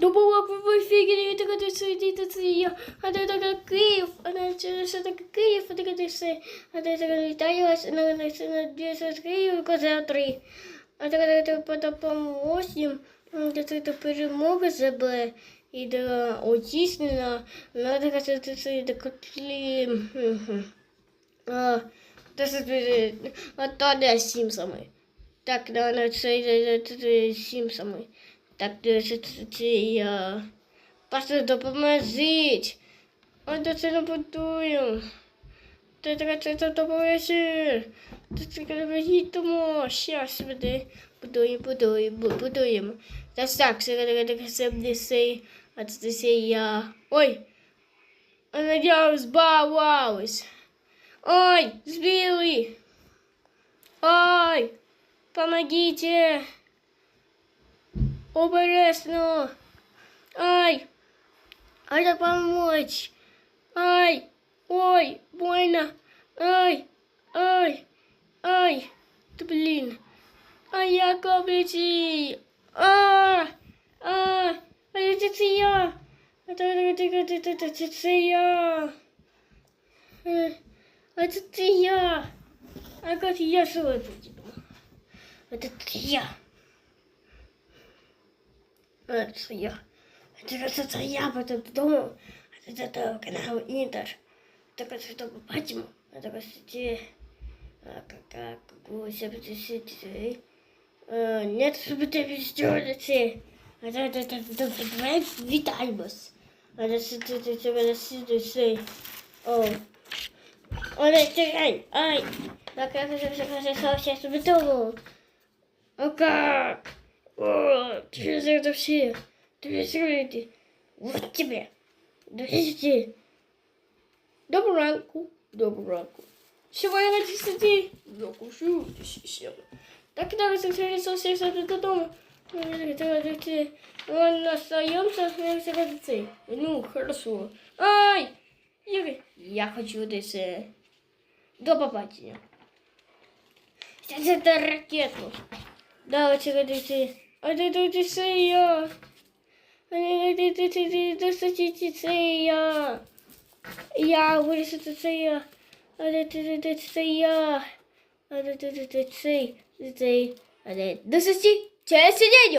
Добувак в ефірі, і таке сидіти це я. А ти така Київ, а не через що таке Київ, а таке ти все. А ти така вітаю вас, на на на 10 Київ, коза 3. А така ти потопом 8, де ти до перемоги забе. І до отіснена, вона така це це це котлі. А, це це а то де Сімсами. Так, на це це це Сімсами. Так, я. Просто допоможіть. А то це не будую. Ти така це це допоможи. Ти це допоможіть тому. Щас буде. Будуємо, будуємо, будуємо. Та так, це таке таке це буде сей. А це це я. Ой. А я збавилась. Ой, сбили. Ой, помогите. Обережно. Ай, надо помочь. Ай, ой, больно. Ай, ай, ай. Да блин. Ай, я каблиці. А, а, а это це я. Это, это, это, это, это, это, це я. Е, А це це я. А как я что это делаю? Это це я. А це я. Це я потом додому. А це це канал Інтер. Так це то побачимо. А так ось ці. А как гуся буде сидіти. Нет, щоб відстюрити. А це це це давай вітаємось. А це це це це це це це О. Оле, чекай, ай. Так, я хочу сказать, сейчас убитого. А как? О, ты же это все. Ты же Вот тебе. Дивіться. Доброго ранку. Доброго ранку. Сьогодні на чистоті. Закушу ще. Так, давай сексуалізу всіх завжди додому. Ладно, остаемся, я всегда цей. Ну, хорошо. Ай! Юрий, я хочу десь. е, До побачення. Сейчас это ракету. Давайте гадайте. А ты тут це я. А не ти ти ти ти достатіть